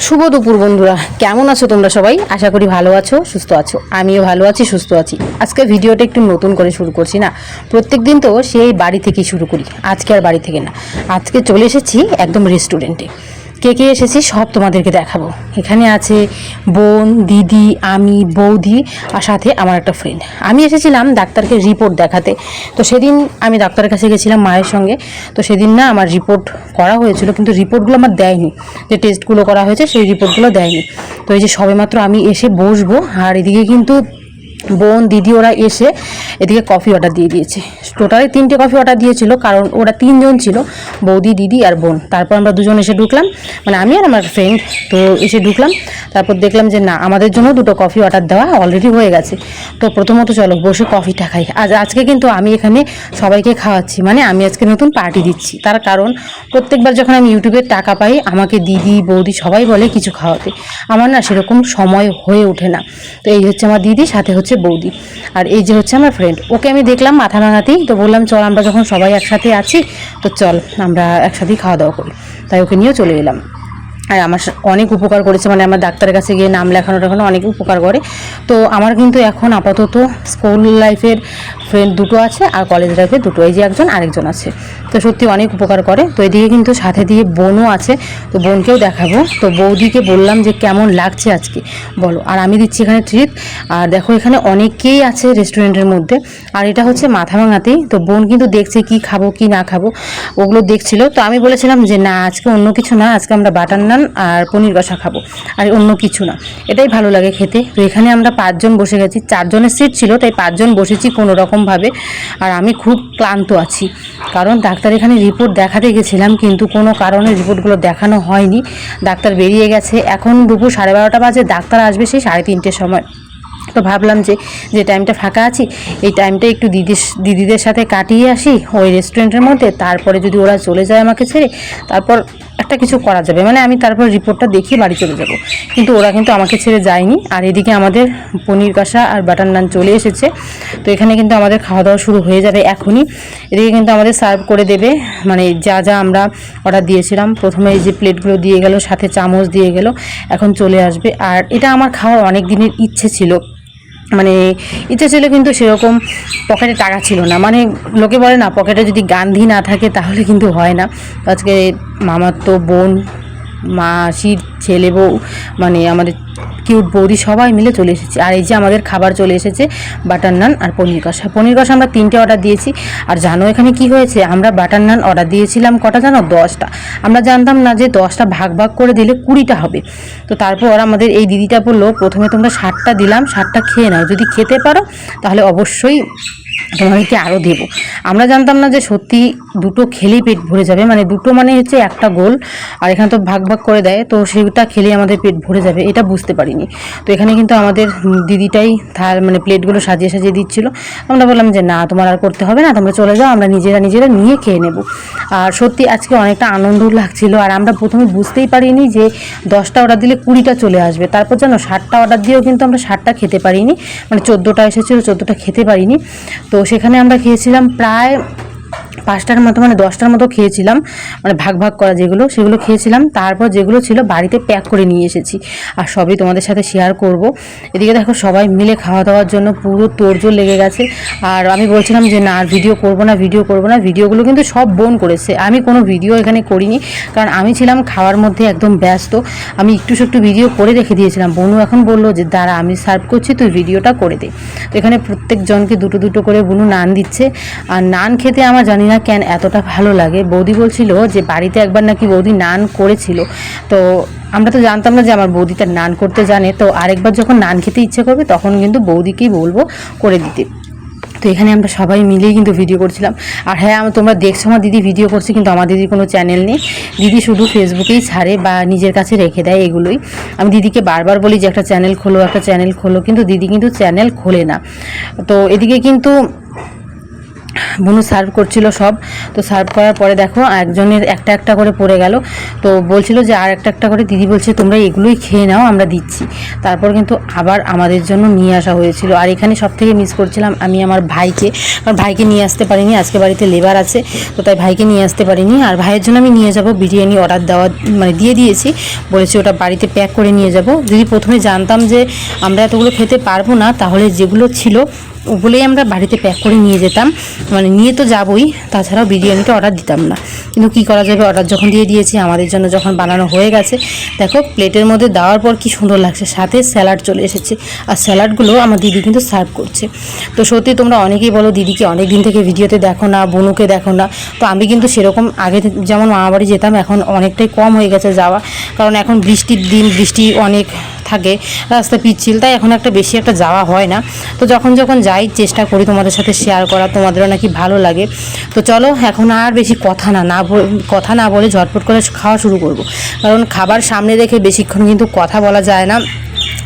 শুভ দুপুর বন্ধুরা। কেমন আছো তোমরা সবাই? আশা করি ভালো আছো, সুস্থ আছো। আমিও ভালো আছি, সুস্থ আছি। আজকে ভিডিওটা একটু নতুন করে শুরু করছি না? প্রত্যেক দিন তো সেই বাড়ি থেকেই শুরু করি। আজকে আর বাড়ি থেকে না। আজকে চলে এসেছি একদম রেস্টুরেন্টে কে কে এসেছি সব তোমাদেরকে দেখাবো। এখানে আছে বোন, দিদি, আমি, বৌদি আর সাথে আমার একটা ফ্রেন্ড আমি এসেছিলাম ডাক্তারকে রিপোর্ট দেখাতে। তো সেদিন আমি ডাক্তারের কাছে গেছিলাম মায়ের সঙ্গে। তো সেদিন না আমার রিপোর্ট করা হয়েছিল কিন্তু রিপোর্টগুলো আমার দেয়নি। যে টেস্টগুলো করা হয়েছে সেই রিপোর্টগুলো দেয়নি। তো এই যে সবেমাত্র আমি এসে বসবো আর এদিকে কিন্তু বোন, দিদি ওরা এসে এদিকে কফি অর্ডার দিয়ে দিয়েছে। টোটালি তিনটে কফি অর্ডার দিয়েছিল, কারণ ওরা তিনজন ছিল, বৌদি, দিদি আর বোন। তারপর আমরা দুজন এসে ঢুকলাম মানে আমি আর আমার ফ্রেন্ড তো এসে ঢুকলাম। তারপর দেখলাম যে, না, আমাদের জন্য দুটো কফি অর্ডার দেওয়া অলরেডি হয়ে গেছে। তো প্রথমত চলো, বসে কফিটা খাই। আজ, আজকে কিন্তু আমি এখানে সবাইকে খাওয়াচ্ছি মানে আমি আজকে নতুন পার্টি দিচ্ছি। তার কারণ, প্রত্যেকবার যখন আমি ইউটিউবে টাকা পাই, আমাকে দিদি, বৌদি সবাই বলে কিছু খাওয়াতে। আমার না সেরকম সময় হয়ে ওঠে না। তো এই হচ্ছে আমার দিদি, সাথে হচ্ছে বৌদি। আর এই যে হচ্ছে আমার ফ্রেন্ড ওকে আমি দেখলাম মাথা ভাঙাতেই, তো বললাম, চল, আমরা যখন সবাই একসাথে আছি, তো চল, আমরা একসাথেই খাওয়া দাওয়া করি। তাই ওকে নিয়েও চলে এলাম। আর আমার অনেক উপকার করেছে মানে আমার ডাক্তারের কাছে গিয়ে নাম লেখানো টেখানো অনেক উপকার করে। তো আমার কিন্তু এখন আপাতত স্কুল লাইফের ফ্রেন্ড দুটো আছে আর কলেজ লাইফের দুটো। এই যে একজন, আরেকজন আছে। তো সত্যি অনেক উপকার করে। তো এদিকে কিন্তু সাথে দিয়ে বোনও আছে। তো বোনকেও দেখাবো। তো বৌদিকে বললাম যে কেমন লাগছে আজকে? বলো। আর আমি দিচ্ছি এখানে ট্রিপ আর দেখো এখানে অনেকেই আছে রেস্টুরেন্টের মধ্যে। আর এটা হচ্ছে মাথা ভাঙাতেই। তো বোন কিন্তু দেখছে কি খাব, কি না খাব, ওগুলো দেখছিল। তো আমি বলেছিলাম যে না, আজকে অন্য কিছু না, আজকে আমরা বাটার নান আর পনির কষা খাব। আর অন্য কিছু না। এটাই ভালো লাগে খেতে। তো এখানে আমরা পাঁচজন বসে গেছি। চারজনের সিট ছিল, তাই পাঁচজন বসেছি কোনো রকমভাবে আর আমি খুব ক্লান্ত আছি। কারণ ডাক্তার এখানে রিপোর্ট দেখাতে গেছিলাম, কিন্তু কোনো কারণে রিপোর্টগুলো দেখানো হয়নি। ডাক্তার বেরিয়ে গেছে। এখন দুপুর সাড়ে বারোটা বাজে, ডাক্তার আসবে সেই সাড়ে তিনটের সময়। তো ভাবলাম যে যে টাইমটা ফাঁকা আছি, এই টাইমটা একটু দিদির দিদিদের সাথে কাটিয়ে আসি ওই রেস্টুরেন্টের মধ্যে। তারপরে যদি ওরা চলে যায় আমাকে ছেড়ে, তারপর একটা কিছু করা যাবে। মানে আমি তারপর রিপোর্টটা দেখিয়ে বাড়ি চলে যাব। কিন্তু ওরা কিন্তু আমাকে ছেড়ে যায়নি। আর এদিকে আমাদের পনির কষা আর বাটার নান চলে এসেছে। তো এখানে কিন্তু আমাদের খাওয়া দাওয়া শুরু হয়ে যাবে এখনই। এদিকে কিন্তু আমাদের সার্ভ করে দেবে। মানে যা যা আমরা অর্ডার দিয়েছিলাম। প্রথমে এই যে প্লেটগুলো দিয়ে গেল, সাথে চামচ দিয়ে গেল, এখন চলে আসবে। আর এটা আমার খাওয়ার অনেক দিনের ইচ্ছে ছিল। মানে ইচ্ছা ছিল কিন্তু সেরকম পকেটে টাকা ছিল না। মানে লোকে বলে না, পকেটে যদি গান্ধী না থাকে তাহলে কিন্তু হয় না। আজকে মামার তো বোন মাসির ছেলে বউ মানে আমাদের কিউট বৌদি সবাই মিলে চলে এসেছে। আর এই যে আমাদের খাবার চলে এসেছে বাটার নান আর পনির কষা। পনির কষা আমরা তিনটে অর্ডার দিয়েছি। আর জানো এখানে কি হয়েছে? আমরা বাটার নান অর্ডার দিয়েছিলাম কটা জানো? দশটা। আমরা জানতাম না যে দশটা ভাগ ভাগ করে দিলে কুড়িটা হবে। তো তারপর আমাদের এই দিদিটা বলল, প্রথমে তোমরা ষাটটা দিলাম ষাটটা খেয়ে নাও। যদি খেতে পারো, তাহলে অবশ্যই তোমাদেরকে আরও দেবো। আমরা জানতাম না যে সত্যি দুটো খেলেই পেট ভরে যাবে মানে দুটো মানে হচ্ছে একটা গোল, আর এখানে তো ভাগ ভাগ করে দেয়, তো সেটা খেলেই আমাদের পেট ভরে যাবে, এটা বুঝতে পারিনি। তো এখানে কিন্তু আমাদের দিদিটাই থাল মানে প্লেটগুলো সাজিয়ে সাজিয়ে দিচ্ছিল। আমরা বললাম যে, না, তোমার আর করতে হবে না, তোমরা চলে যাও, আমরা নিজেরা নিজেরা নিয়ে খেয়ে নেব। আর সত্যি আজকে অনেকটা আনন্দ লাগছিল, আর আমরা প্রথমে বুঝতেই পারিনি যে দশটা অর্ডার দিলে কুড়িটা চলে আসবে। তারপর যেন ষাটটা অর্ডার দিয়েও কিন্তু আমরা ষাটটা খেতে পারিনি মানে চোদ্দোটা এসেছিল, চোদ্দোটা খেতে পারিনি। তো সেখানে আমরা খেয়েছিলাম প্রায় পাঁচটার মতো মানে দশটার মতো খেয়েছিলাম মানে ভাগ ভাগ করা যেগুলো, সেগুলো খেয়েছিলাম। তারপর যেগুলো ছিল বাড়িতে প্যাক করে নিয়ে এসেছি। আর সবই তোমাদের সাথে শেয়ার করব। এদিকে দেখো সবাই মিলে খাওয়া দাওয়ার জন্য পুরো তোড়জোড় লেগে গেছে। আর আমি বলছিলাম যে, না, আর ভিডিও করব না ভিডিও করব না। ভিডিওগুলো কিন্তু সব বোন করেছে। আমি কোনো ভিডিও এখানে করিনি। কারণ আমি ছিলাম খাওয়ার মধ্যে একদম ব্যস্ত। আমি একটু একটু ভিডিও করে রেখে দিয়েছিলাম। বোনু এখন বলল যে, দাঁড়া, আমি সার্ভ করছি, তুই ভিডিওটা করে দে। তো এখানে প্রত্যেকজনকে দুটো দুটো করে বুনু নান দিচ্ছে। আর নান খেতে আমার জানি না কেন এতটা ভালো লাগে? বৌদি বলছিল যে বাড়িতে একবার নাকি বৌদি নান করেছিল। তো আমরা তো জানতাম না যে আমার বৌদি তার নান করতে জানে। তো আরেকবার যখন নান খেতে ইচ্ছে করবে, তখন কিন্তু বৌদিকেই বলব করে দিতে। তো এখানে আমরা সবাই মিলেই কিন্তু ভিডিও করছিলাম। আর হ্যাঁ আমি তোমরা দেখছ আমার দিদি ভিডিও করছে, কিন্তু আমার দিদির কোনো চ্যানেল নেই। দিদি শুধু ফেসবুকেই ছাড়ে বা নিজের কাছে রেখে দেয় এগুলোই। আমি দিদিকে বারবার বলি যে, একটা চ্যানেল খোলো, একটা চ্যানেল খোলো। কিন্তু দিদি কিন্তু চ্যানেল খোলে না। তো এদিকে কিন্তু বুনু সার্ভ করছিল সব। তো সার্ভ করার পরে দেখো একজনের একটা একটা করে পড়ে গেল। তো বলছিল যে আর একটা একটা করে দিদি বলছে, তোমরা এগুলোই খেয়ে নাও, আমরা দিচ্ছি। তারপর কিন্তু আবার আমাদের জন্য নিয়ে আসা হয়েছিল। আর এখানে সব থেকে মিস করছিলাম আমি আমার ভাইকে। কারণ ভাইকে নিয়ে আসতে পারিনি, আজকে বাড়িতে লেবার আছে, তো তাই ভাইকে নিয়ে আসতে পারিনি। আর ভাইয়ের জন্য আমি নিয়ে যাব, বিরিয়ানি অর্ডার দেওয়া মানে দিয়ে দিয়েছি। বলেছি ওটা বাড়িতে প্যাক করে নিয়ে যাব। যদি প্রথমে জানতাম যে আমরা এতগুলো খেতে পারব না, তাহলে যেগুলো ছিল ওগুলোই আমরা বাড়িতে প্যাক করে নিয়ে যেতাম। মানে নিয়ে তো যাবই, তাছাড়াও বিরিয়ানিটা অর্ডার দিতাম না। কিন্তু কী করা যাবে? অর্ডার যখন দিয়ে দিয়েছি, আমাদের জন্য যখন বানানো হয়ে গেছে, দেখো প্লেটের মধ্যে দেওয়ার পর কি সুন্দর লাগছে। সাথে স্যালাড চলে এসেছে। আর স্যালাডগুলো আমার দিদি কিন্তু সার্ভ করছে। তো সত্যি তোমরা অনেকেই বলো, দিদিকে অনেক দিন থেকে ভিডিওতে দেখো না, বনুকে দেখো না। তো আমি কিন্তু সেরকম আগে যেমন মামাবাড়ি যেতাম, এখন অনেকটাই কম হয়ে গেছে যাওয়া। কারণ এখন বৃষ্টির দিন, বৃষ্টি অনেক থাকে, রাস্তা পিচ্ছিল, তাই এখন একটা বেশি একটা যাওয়া হয় না। তো যখন যখন যাই, চেষ্টা করি তোমাদের সাথে শেয়ার করা, তোমাদেরও নাকি ভালো লাগে। তো চলো, এখন আর বেশি কথা না না কথা না বলে ঝটপট করে খাওয়া শুরু করব। কারণ খাবার সামনে রেখে বেশিক্ষণ কিন্তু কথা বলা যায় না।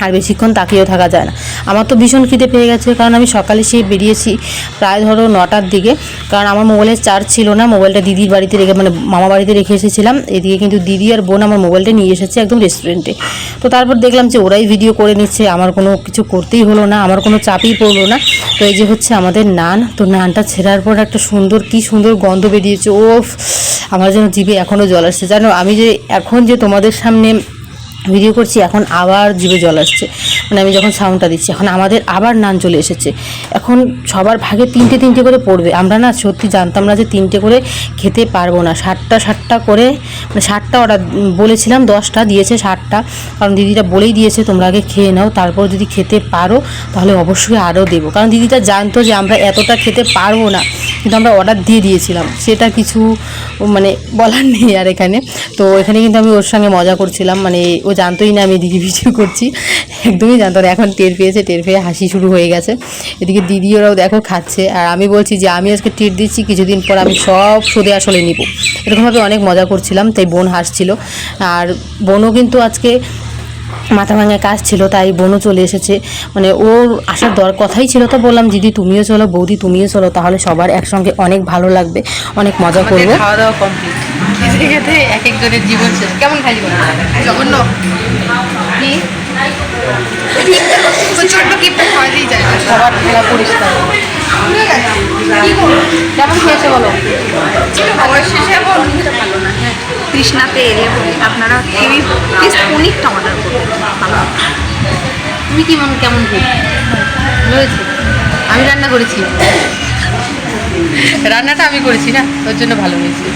আর বেশিক্ষণ তাকিয়েও থাকা যায় না। আমার তো ভীষণ খিদে পেয়ে গেছে, কারণ আমি সকালে সেই বেরিয়েছি প্রায় ধরো নটার দিকে। কারণ আমার মোবাইলের চার্জ ছিল না, মোবাইলটা দিদির বাড়িতে রেখে মানে মামা বাড়িতে রেখে এসেছিলাম। এদিকে কিন্তু দিদি আর বোন আমার মোবাইলটা নিয়ে এসেছে একদম রেস্টুরেন্টে তো তারপর দেখলাম যে ওরাই ভিডিও করে নিচ্ছে, আমার কোনো কিছু করতেই হলো না, আমার কোনো চাপই পড়ল না। তো এই যে হচ্ছে আমাদের নান, তো নানটা ছেঁড়ার পর একটা সুন্দর, কি সুন্দর গন্ধ বেরিয়েছে ও আমার যেন জিভে এখনও জল আসছে। জানো, আমি যে এখন যে তোমাদের সামনে ভিডিও করছি, এখন আবার জিভে জল আসছে। মানে আমি যখন সাউন্ডটা দিচ্ছি, এখন আমাদের আবার নান চলে এসেছে। এখন সবার ভাগে তিনটে তিনটে করে পড়বে। আমরা না সত্যি জানতাম না যে তিনটে করে খেতে পারব না। ষাটটা ষাটটা করে মানে ষাটটা অর্ডার বলেছিলাম, দশটা দিয়েছে ষাটটা কারণ দিদিটা বলেই দিয়েছে, তোমরা আগে খেয়ে নাও, তারপর যদি খেতে পারো, তাহলে অবশ্যই আরও দেবো। কারণ দিদিটা জানতো যে আমরা এতটা খেতে পারব না। কিন্তু আমরা অর্ডার দিয়ে দিয়েছিলাম। সেটা কিছু মানে বলার নেই আর এখানে। তো এখানে কিন্তু আমি ওর সঙ্গে মজা করছিলাম। মানে ও জানতোই না আমি দিদি ভিডিও করছি। একদমই জানতো না। এখন টের পেয়েছে, টের পেয়ে হাসি শুরু হয়ে গেছে। এদিকে দিদি ওরাও দেখো খাচ্ছে। আর আমি বলছি যে, আমি আজকে ট্রিট দিচ্ছি, কিছুদিন পর আমি সব সুদে আসলে নিব। এরকমভাবে অনেক মজা করছিলাম, তাই বোন হাসছিল। আর বোনও কিন্তু আজকে মাথা ভাঙা কাজ ছিল তাই বোনও চলে এসেছে। মানে ওর আসার দর কথাই ছিল তো বললাম দিদি তুমিও চলো বৌদি তুমিও চলো তাহলে সবার একসঙ্গে অনেক ভালো লাগবে অনেক মজা করব। খাওয়া দাওয়া কমপ্লিট খেতে খেতে এক একজনের জীবন শেষ। কেমন খালি জঘন্য। খেলা পরিষ্কার। খেয়েছে বলো? ভালো না তৃষ্ণাতে এলে আপনারা কেউই প্লিজ পনিরটা অর্ডার করবেন। তুমি কি মন কেমন হয়েছে আমি রান্না করেছি। রান্নাটা আমি করেছি না ওর জন্য ভালো হয়েছে।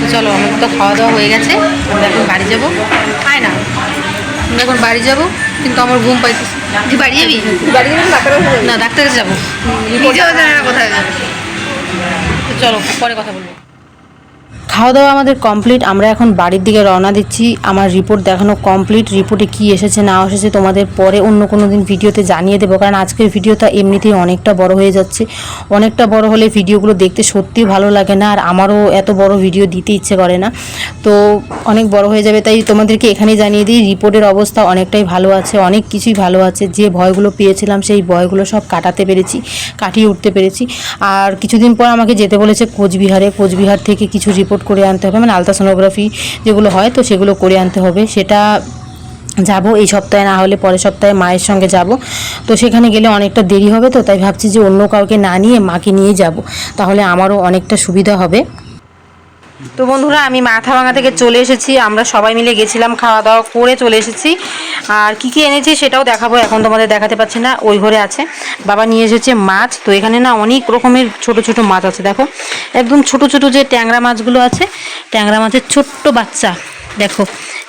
তো চলো আমার তো খাওয়া দাওয়া হয়ে গেছে। আমরা এখন বাড়ি যাব। খায় না। আমরা এখন বাড়ি যাব কিন্তু আমার ঘুম পাইতেছে। তুই বাড়ি যাবি? বাড়ি যাব ডাক্তার না ডাক্তারের যাব। কোথায় যাবে। তো চলো পরে কথা বলব। খাওয়া দাওয়া আমাদের কমপ্লিট আমরা এখন বাড়ির দিকে রওনা দিচ্ছি। আমার রিপোর্ট দেখানো কমপ্লিট রিপোর্টে কি এসেছে, না এসেছে তোমাদের পরে অন্য কোনো দিন ভিডিওতে জানিয়ে দেবো। কারণ আজকের ভিডিওটা এমনিতেই অনেকটা বড় হয়ে যাচ্ছে। অনেকটা বড় হলে ভিডিওগুলো দেখতে সত্যিই ভালো লাগে না। আর আমারও এত বড় ভিডিও দিতে ইচ্ছে করে না। তো অনেক বড় হয়ে যাবে। তাই তোমাদেরকে এখানেই জানিয়ে দিই রিপোর্টের অবস্থা অনেকটাই ভালো আছে। অনেক কিছুই ভালো আছে। যে ভয়গুলো পেয়েছিলাম, সেই ভয়গুলো সব কাটাতে পেরেছি, কাটিয়ে উঠতে পেরেছি। আর কিছুদিন পর আমাকে যেতে বলেছে কোচবিহারে। কোচবিহার থেকে কিছু রিপোর্ট করে আনতে হবে মানে আলট্রাসোনোগ্রাফি যেগুলো হয় তো সেগুলো করে আনতে হবে। সেটা যাব এই সপ্তাহে, না হলে পরের সপ্তাহে মায়ের সঙ্গে যাব। তো সেখানে গেলে অনেকটা দেরি হবে তো, তাই ভাবছি যে অন্য কাউকে না নিয়ে মাকে নিয়ে যাব। তাহলে আমারও অনেকটা সুবিধা হবে। তো বন্ধুরা, আমি মাথা ভাঙা থেকে চলে এসেছি। আমরা সবাই মিলে গেছিলাম খাওয়া দাওয়া করে চলে এসেছি। আর কি কি এনেছি সেটাও দেখাবো, এখন তোমাদের দেখাতে পাচ্ছি না, ওই ঘরে আছে। বাবা নিয়ে এসেছে মাছ, তো এখানে না অনেক রকমের ছোট ছোট মাছ আছে, দেখো। একদম ছোট ছোট যে ট্যাংরা মাছগুলো আছে, ট্যাংরা মাছের ছোট্ট বাচ্চা, দেখো।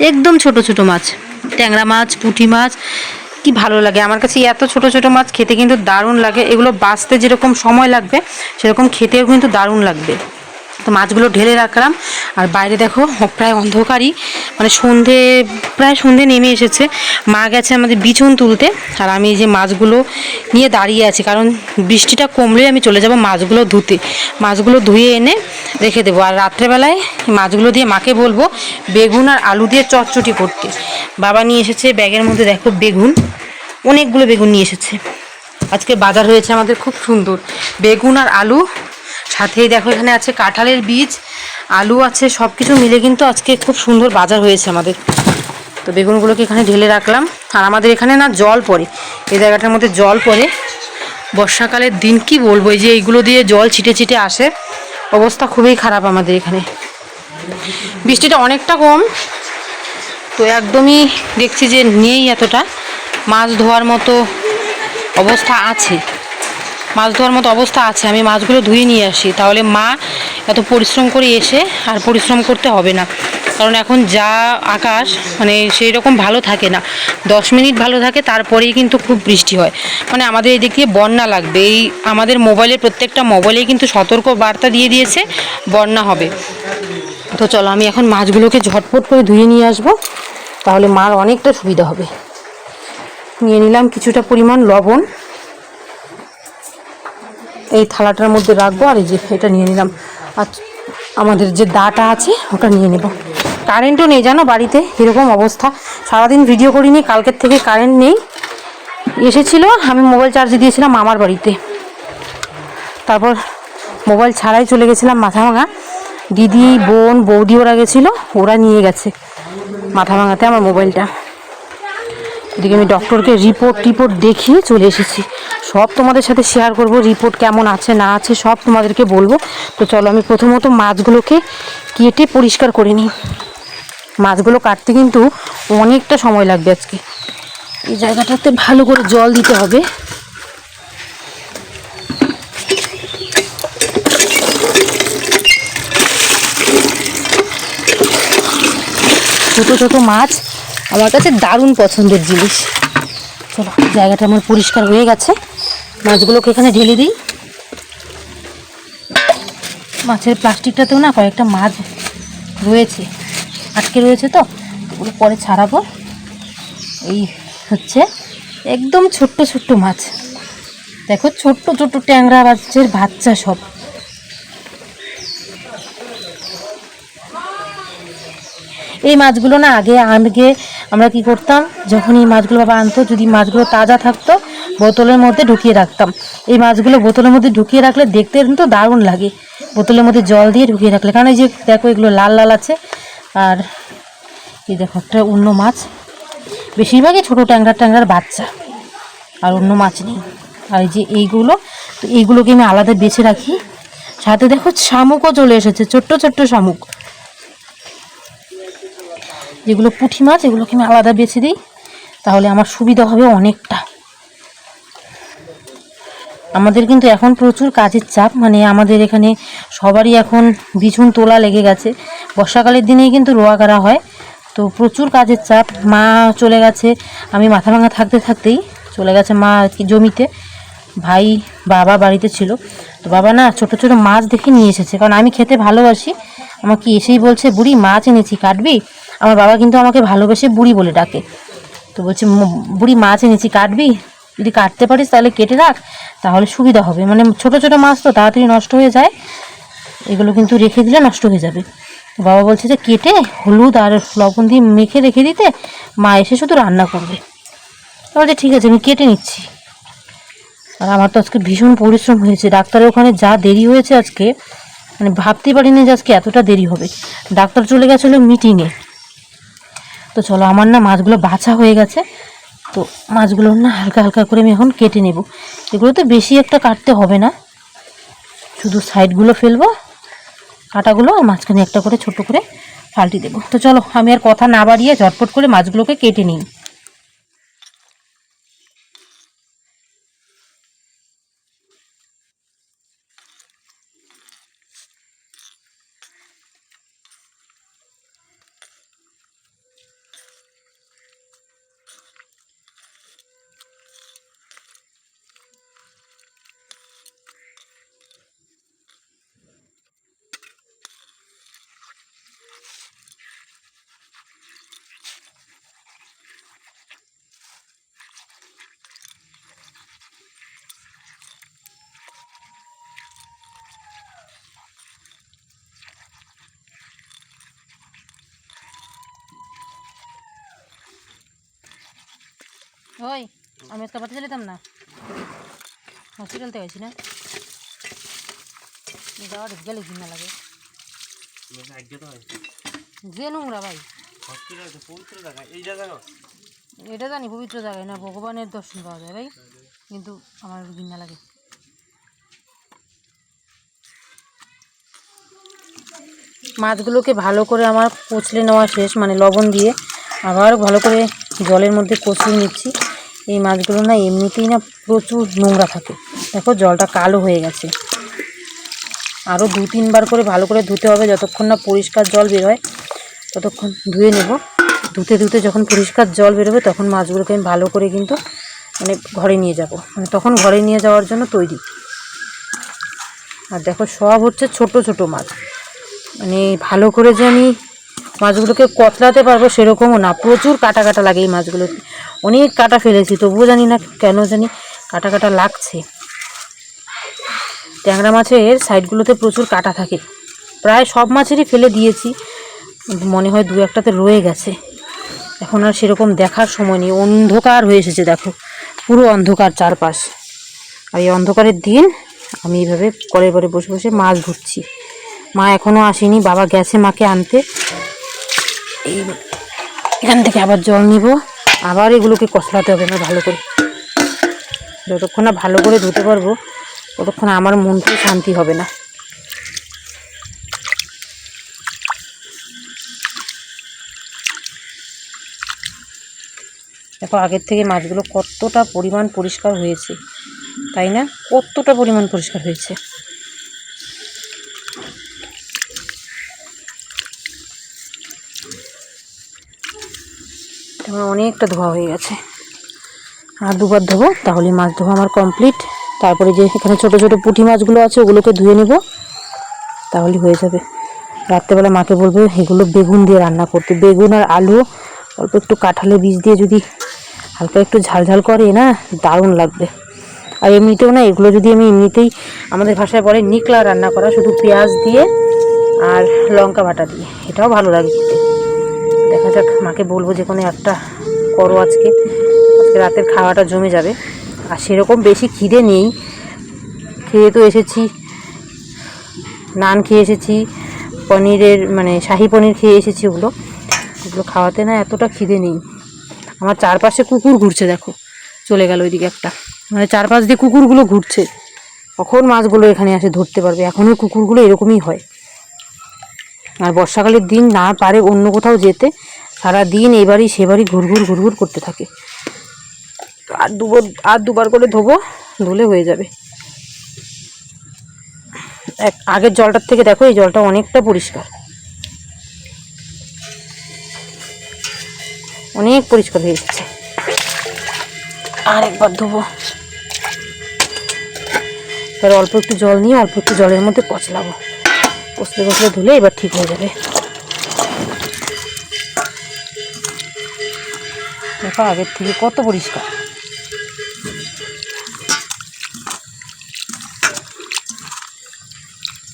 একদম ছোট ছোট মাছ, ট্যাংরা মাছ, পুঁটি মাছ, কি ভালো লাগে। আমার কাছে এত ছোট ছোট মাছ খেতে কিন্তু দারুণ লাগে। এগুলো বাঁচতে যেরকম সময় লাগবে, সেরকম খেতেও কিন্তু দারুণ লাগবে। তো মাছগুলো ঢেলে রাখলাম। আর বাইরে দেখো, প্রায় অন্ধকারই। মানে সন্ধে, প্রায় সন্ধে নেমে এসেছে। মা গেছে আমাদের বিছন তুলতে। আর আমি এই যে মাছগুলো নিয়ে দাঁড়িয়ে আছি, কারণ বৃষ্টিটা কমলেই আমি চলে যাব মাছগুলো ধুতে। মাছগুলো ধুয়ে এনে রেখে দেবো। আর রাত্রেবেলায় মাছগুলো দিয়ে মাকে বলব, বেগুন আর আলু দিয়ে চটচটি করতে। বাবা নিয়ে এসেছে ব্যাগের মধ্যে দেখো বেগুন। অনেকগুলো বেগুন নিয়ে এসেছে। আজকে বাজার হয়েছে আমাদের খুব সুন্দর। বেগুন আর আলু সাথেই দেখো এখানে আছে কাঁঠালের বীজ, আলু আছে সব কিছু মিলে কিন্তু আজকে খুব সুন্দর বাজার হয়েছে আমাদের। তো বেগুনগুলোকে এখানে ঢেলে রাখলাম। আর আমাদের এখানে না জল পড়ে, এই জায়গাটার মধ্যে জল পড়ে। বর্ষাকালের দিন কি বলব, এই যে এইগুলো দিয়ে জল ছিটে ছিটে আসে, অবস্থা খুবই খারাপ আমাদের এখানে। বৃষ্টিটা অনেকটা কম, তো একদমই দেখছি যে নেই এতটা। মাছ ধোয়ার মতো অবস্থা আছে। মাছ ধোয়ার মতো অবস্থা আছে, আমি মাছগুলো ধুয়ে নিয়ে আসি। তাহলে মা এত পরিশ্রম করে এসে আর পরিশ্রম করতে হবে না। কারণ এখন যা আকাশ মানে সেই রকম ভালো থাকে না। দশ মিনিট ভালো থাকে, তারপরেই কিন্তু খুব বৃষ্টি হয়। মানে আমাদের এই দিক দিয়ে বন্যা লাগবে। এই আমাদের মোবাইলের প্রত্যেকটা মোবাইলেই কিন্তু সতর্ক বার্তা দিয়ে দিয়েছে, বন্যা হবে। তো চলো, আমি এখন মাছগুলোকে ঝটপট করে ধুয়ে নিয়ে আসব। তাহলে মার অনেকটা সুবিধা হবে। নিয়ে নিলাম কিছুটা পরিমাণ লবণ। এই থালাটার মধ্যে রাখব আর এই যে এটা নিয়ে নিলাম। আর আমাদের যে দাটা আছে, ওটা নিয়ে নেব। কারেন্টও নেই, জানো বাড়িতে? এরকম অবস্থা। সারাদিন ভিডিও করিনি, কালকের থেকে কারেন্ট নেই। এসেছিল, আমি মোবাইল চার্জে দিয়েছিলাম মামার বাড়িতে। তারপর মোবাইল ছাড়াই চলে গেছিলাম মাথা ভাঙা দিদি, বোন, বৌদি ওরা গেছিল, ওরা নিয়ে গেছে মাথা ভাঙাতে আমার মোবাইলটা এদিকে আমি ডক্টরকে রিপোর্ট টিপোর্ট দেখিয়ে চলে এসেছি। সব তোমাদের সাথে শেয়ার করব রিপোর্ট কেমন আছে, না আছে, সব তোমাদেরকে বলব। তো চলো, আমি প্রথমত মাছগুলোকে কেটে পরিষ্কার করে নিই। মাছগুলো কাটতে কিন্তু অনেকটা সময় লাগবে আজকে। এই জায়গাটাতে ভালো করে জল দিতে হবে। ছোটো ছোটো মাছ আমার কাছে দারুণ পছন্দের জিনিস। চলো, জায়গাটা আমার পরিষ্কার হয়ে গেছে। মাছগুলোকে এখানে ঢেলে দিই। মাছের প্লাস্টিকটাতেও না কয়েকটা মাছ রয়েছে, আটকে রয়েছে তো, ওগুলো পরে ছাড়াবো। এই হচ্ছে একদম ছোট্ট ছোট্ট মাছ। দেখো, ছোট্ট ছোট্ট ট্যাংরা মাছের বাচ্চা সব। এই মাছগুলো না আগে আগে আমরা কি করতাম, যখন এই মাছগুলো বাবা আনতো, যদি মাছগুলো তাজা থাকতো বোতলের মধ্যে ঢুকিয়ে রাখতাম। এই মাছগুলো বোতলের মধ্যে ঢুকিয়ে রাখলে দেখতে কিন্তু দারুণ লাগে। বোতলের মধ্যে জল দিয়ে ঢুকিয়ে রাখলে। কারণ এই যে দেখো, এগুলো লাল লাল আছে। আর এই দেখো, একটা অন্য মাছ। বেশিরভাগই ছোটো ট্যাংরা, ট্যাংরার বাচ্চা। আর অন্য মাছ নেই। আর এই যে এইগুলো, তো এইগুলোকে আমি আলাদা বেছে রাখি। সাথে দেখো, শামুকও চলে এসেছে, ছোট্ট ছোট্ট শামুক। যেগুলো পুঁটি মাছ, এগুলোকে আমি আলাদা বেছে দিই। তাহলে আমার সুবিধা হবে অনেকটা। আমাদের কিন্তু এখন প্রচুর কাজের চাপ মানে আমাদের এখানে সবারই এখন বিছুন তোলা লেগে গেছে। বর্ষাকালের দিনেই কিন্তু রোয়া করা হয়, তো প্রচুর কাজের চাপ। মা চলে গেছে, আমি মাথা ভাঙা থাকতে থাকতেই চলে গেছে মা জমিতে। ভাই বাবা বাড়িতে ছিল, তো বাবা না ছোট ছোট মাছ দেখে নিয়ে এসেছে, কারণ আমি খেতে ভালোবাসি। আমাকে এসেই বলছে, বুড়ি, মাছ এনেছি, কাটবি? আমার বাবা কিন্তু আমাকে ভালোবেসে বুড়ি বলে ডাকে। তো বলছে বুড়ি, মাছ এনেছি, কাটবি? যদি কাটতে পারিস তাহলে কেটে রাখ, তাহলে সুবিধা হবে। মানে ছোট ছোট মাছ তো তাড়াতাড়ি নষ্ট হয়ে যায়, এগুলো কিন্তু রেখে দিলে নষ্ট হয়ে যাবে। বাবা বলছে যে কেটে হলুদ আর লবণ দিয়ে মেখে রেখে দিতে মা এসে শুধু রান্না করবে। বলছে, ঠিক আছে, আমি কেটে নিচ্ছি। আর আমার তো আজকে ভীষণ পরিশ্রম হয়েছে। ডাক্তারের ওখানে যা দেরি হয়েছে আজকে মানে ভাবতে পারিনি যে আজকে এতটা দেরি হবে। ডাক্তার চলে গেছিল মিটিংয়ে। তো চলো, আমার না মাছগুলো বাছা হয়ে গেছে। তো মাছগুলো না হালকা হালকা করে আমি এখন কেটে নেব। এগুলো তো বেশি একটা কাটতে হবে না। শুধু সাইডগুলো ফেলব, কাটাগুলো আর মাঝখানে একটা করে ছোট করে ফাল্টি দেবো। তো চলো, আমি আর কথা না বাড়িয়ে ঝটপট করে মাছগুলোকে কেটে নিই। ওই আমি আজকে বাড়িতে যেতাম না। হসপিটাল থেকে গেছি না। যাওয়ার গেলে ঘৃণা লাগে। তো যে নোংরা ভাই। এটা জানি পবিত্র জায়গায় না ভগবানের দর্শন পাওয়া যায় ভাই। কিন্তু আমার ঘৃণা লাগে। মাছগুলোকে ভালো করে আমার কচলে নেওয়া শেষ মানে লবণ দিয়ে। আবার ভালো করে জলের মধ্যে কচলে নিচ্ছি। এই মাছগুলো না এমনিতেই না প্রচুর নোংরা থাকে। দেখো জলটা কালো হয়ে গেছে। আরও দু তিনবার করে ভালো করে ধুতে হবে যতক্ষণ না পরিষ্কার জল বেরোয়, ততক্ষণ ধুয়ে নেব। ধুতে ধুতে যখন পরিষ্কার জল বেরোবে তখন মাছগুলোকে আমি ভালো করে কিন্তু মানে ঘরে নিয়ে যাব। মানে তখন ঘরে নিয়ে যাওয়ার জন্য তৈরি। আর দেখো সব হচ্ছে ছোট ছোট মাছ। মানে ভালো করে যে আমি মাছগুলোকে কতলাতে পারব সেরকমও না। প্রচুর কাটা কাটা লাগে এই মাছগুলোতে। অনেক কাটা ফেলেছি, তবুও জানি না কেন জানি কাটা কাটা লাগছে। ট্যাংরা মাছের সাইডগুলোতে প্রচুর কাটা থাকে। প্রায় সব মাছেরই ফেলে দিয়েছি। মনে হয় দু একটাতে রয়ে গেছে। এখন আর সেরকম দেখার সময় নেই। অন্ধকার হয়ে এসেছে, দেখো। পুরো অন্ধকার চারপাশ। আর এই অন্ধকারের দিন আমি এইভাবে কলের পরে বসে বসে মাছ ধরছি। মা এখনও আসেনি, বাবা গেছে মাকে আনতে। এখান থেকে আবার জল নিব। আবার এগুলোকে কষলাতে হবে আমার ভালো করে। যতক্ষণ না ভালো করে ধুতে পারব, ততক্ষণ আমার মনটাও শান্তি হবে না। দেখো, আগের থেকে মাছগুলো কতটা পরিমাণ পরিষ্কার হয়েছে, তাই না? কতটা পরিমাণ পরিষ্কার হয়েছে। আমার অনেকটা ধোয়া হয়ে গেছে। আর দুবার ধোবো, তাহলে মাছ ধোয়া আমার কমপ্লিট তারপরে যে এখানে ছোট ছোট পুঁটি মাছগুলো আছে, ওগুলোকে ধুয়ে নেব। তাহলে হয়ে যাবে। রাত্রেবেলা মাকে বলবে, এগুলো বেগুন দিয়ে রান্না করতে। বেগুন আর আলু, অল্প একটু কাঁঠালের বীজ দিয়ে যদি হালকা একটু ঝালঝাল করে, না, দারুণ লাগবে। আর এমনিতেও না, এগুলো যদি আমি এমনিতেই আমাদের ভাষায় বলে, নিকলা রান্না করা, শুধু পেঁয়াজ দিয়ে আর লঙ্কা বাটা দিয়ে। এটাও ভালো লাগে খেতে। দেখা যাক, মাকে বলব যে কোনো একটা করো আজকে। আজকে রাতের খাওয়াটা জমে যাবে। আর সেরকম বেশি খিদে নেই। খেয়ে তো এসেছি। নান খেয়ে এসেছি। পনিরের মানে শাহি পনির খেয়ে এসেছি ওগুলো। ওগুলো খাওয়াতে না এতটা খিদে নেই। আমার চারপাশে কুকুর ঘুরছে, দেখো। চলে গেল ওইদিকে একটা। মানে চারপাশ দিয়ে কুকুরগুলো ঘুরছে। কখন মাছগুলো এখানে আসে ধরতে পারবে? এখনও কুকুরগুলো এরকমই হয়। আর বর্ষাকালের দিন না পারে অন্য কোথাও যেতে সারা দিন এবারই সেবারই ঘুরঘুর ঘুরঘুর করতে থাকে। আর দুবার আর দুবার করে ধোবো, ধুলে হয়ে যাবে। এক আগের জলটার থেকে দেখো, এই জলটা অনেকটা পরিষ্কার। অনেক পরিষ্কার হয়ে যাচ্ছে আর একবার ধোবো। এবার অল্প একটু জল নিয়ে, অল্প একটু জলের মধ্যে কচলাবো কচলে কচলে ধুলে এবার ঠিক হয়ে যাবে। দেখো আগের থেকে কত পরিষ্কার।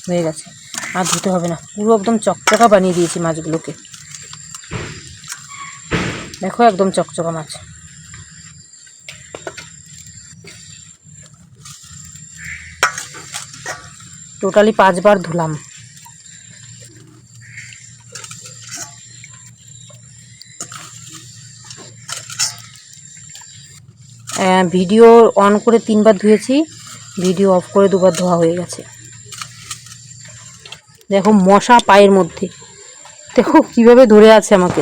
হয়ে গেছে। আর ধুতে হবে না। পুরো একদম চকচকা বানিয়ে দিয়েছি মাছগুলোকে। দেখো একদম চকচকা মাছ। টোটালি পাঁচবার ধুলাম। ভিডিও অন করে তিনবার ধুয়েছি। ভিডিও অফ করে দুবার ধোয়া হয়ে গেছে। দেখো মশা পায়ের মধ্যে। দেখো কীভাবে ধরে আছে আমাকে।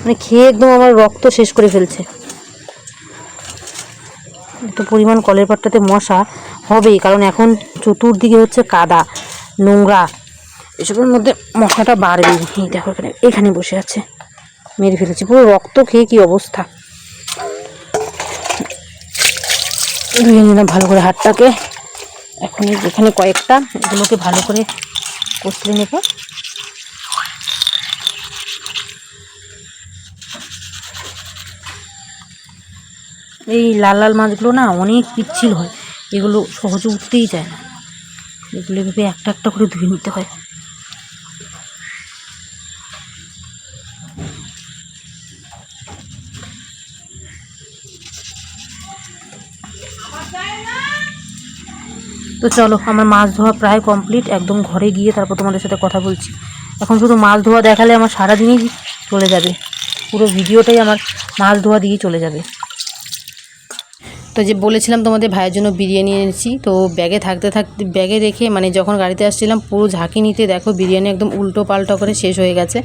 মানে খেয়ে একদম আমার রক্ত শেষ করে ফেলছে। এত পরিমাণ কলের পাটটাতে মশা হবেই, কারণ এখন চতুর্দিকে হচ্ছে কাদা, নোংরা। এসবের মধ্যে মশাটা বাড়বেই। দেখো এখানে এখানে বসে আছে। মেরে ফেলেছি। পুরো রক্ত খেয়ে কি অবস্থা? ধুয়ে নিলাম ভালো করে হাতটাকে। এখন যেখানে কয়েকটা, এগুলোকে ভালো করে কষলে নেব। এই লাল লাল মাছগুলো না অনেক পিচ্ছিল হয়, এগুলো সহজে উঠতেই চায় না। এগুলো এভাবে একটা একটা করে ধুয়ে নিতে হয়। তো চলো, আমার মাছ ধোয়া প্রায় কমপ্লিট একদম ঘরে গিয়ে তারপর তোমাদের সাথে কথা বলছি। এখন শুধু মাছ ধোয়া দেখালে আমার সারাদিনই চলে যাবে। পুরো ভিডিওটাই আমার মাছ ধোয়া দিয়ে চলে যাবে। তো যে বলেছিলাম তোমাদের ভাইয়ের জন্য বিরিয়ানি এনেছি, তো ব্যাগে থাকতে থাকতে ব্যাগে রেখে মানে যখন গাড়িতে আসছিলাম, পুরো ঝাঁকি নিতে দেখো বিরিয়ানি একদম উল্টো পাল্টো করে শেষ হয়ে গেছে।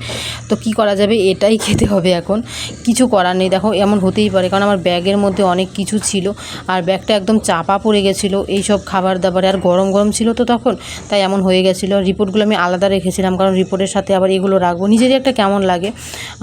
তো কি করা যাবে? এটাই খেতে হবে এখন। কিছু করার নেই। দেখো, এমন হতেই পারে, কারণ আমার ব্যাগের মধ্যে অনেক কিছু ছিল আর ব্যাগটা একদম চাপা পড়ে গেছিল। এইসব খাবার দাবার আর গরম গরম ছিল তো তখন, তাই এমন হয়ে গেছিল। রিপোর্টগুলো আমি আলাদা রেখেছিলাম, কারণ রিপোর্টের সাথে আবার এগুলো রাখব। নিজেরই একটা কেমন লাগে।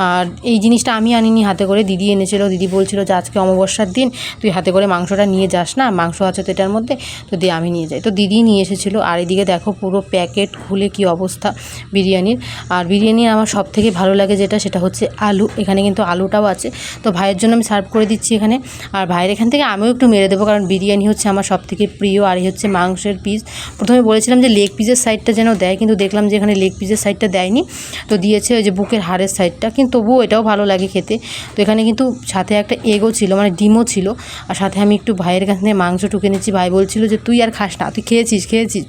আর এই জিনিসটা আমি আনিনি, হাতে করে দিদি এনেছিল। দিদি বলছিল যে, আজকে অমাবস্যার দিন, তুই হাতে করে মাংসটা নিয়ে যাস না, মাংস আছে তো এটার মধ্যে, তো দিয়ে আমি নিয়ে যাই। তো দিদি নিয়ে এসেছিল, আর এদিকে দেখো পুরো প্যাকেট খুলে কি অবস্থা বিরিয়ানির। আর বিরিয়ানি আমার সব থেকে ভালো লাগে যেটা, সেটা হচ্ছে আলু। এখানে কিন্তু আলুটাও আছে। তো ভাইয়ের জন্য আমি সার্ভ করে দিচ্ছি এখানে। আর ভাইয়ের এখান থেকে আমিও একটু মেরে দেবো, কারণ বিরিয়ানি হচ্ছে আমার সব থেকে প্রিয়, আর এই হচ্ছে মাংসের পিস প্রথমে বলেছিলাম যে লেগ পিসের সাইডটা যেন দেয়, কিন্তু দেখলাম যে এখানে লেগ পিসের সাইডটা দেয়নি। তো দিয়েছে ওই যে বুকের হাড়ের সাইডটা কিন্তু তবুও এটাও ভালো লাগে খেতে। তো এখানে কিন্তু সাথে একটা এগও ছিল মানে ডিমও ছিল। আর সাথে আমি একটু ভাইয়ের কাছ থেকে মাংস টুকে নিচ্ছি। ভাই বলছিল যে, তুই আর খাস না, তুই খেয়েছিস খেয়েছিস।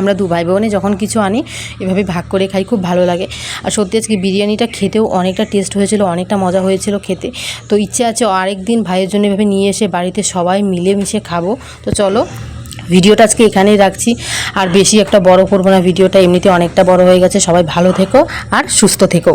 আমরা দু ভাই বোনে যখন কিছু আনি, এভাবে ভাগ করে খাই, খুব ভালো লাগে। আর সত্যি আজকে বিরিয়ানিটা খেতেও অনেকটা টেস্ট হয়েছিল, অনেকটা মজা হয়েছিল খেতে। তো ইচ্ছে আছে আরেক দিন ভাইয়ের জন্য এভাবে নিয়ে এসে বাড়িতে সবাই মিলেমিশে খাব। তো চলো, ভিডিওটা আজকে এখানেই রাখছি। আর বেশি একটা বড় করব না, ভিডিওটা এমনিতে অনেকটা বড় হয়ে গেছে। সবাই ভালো থেকো আর সুস্থ থেকো।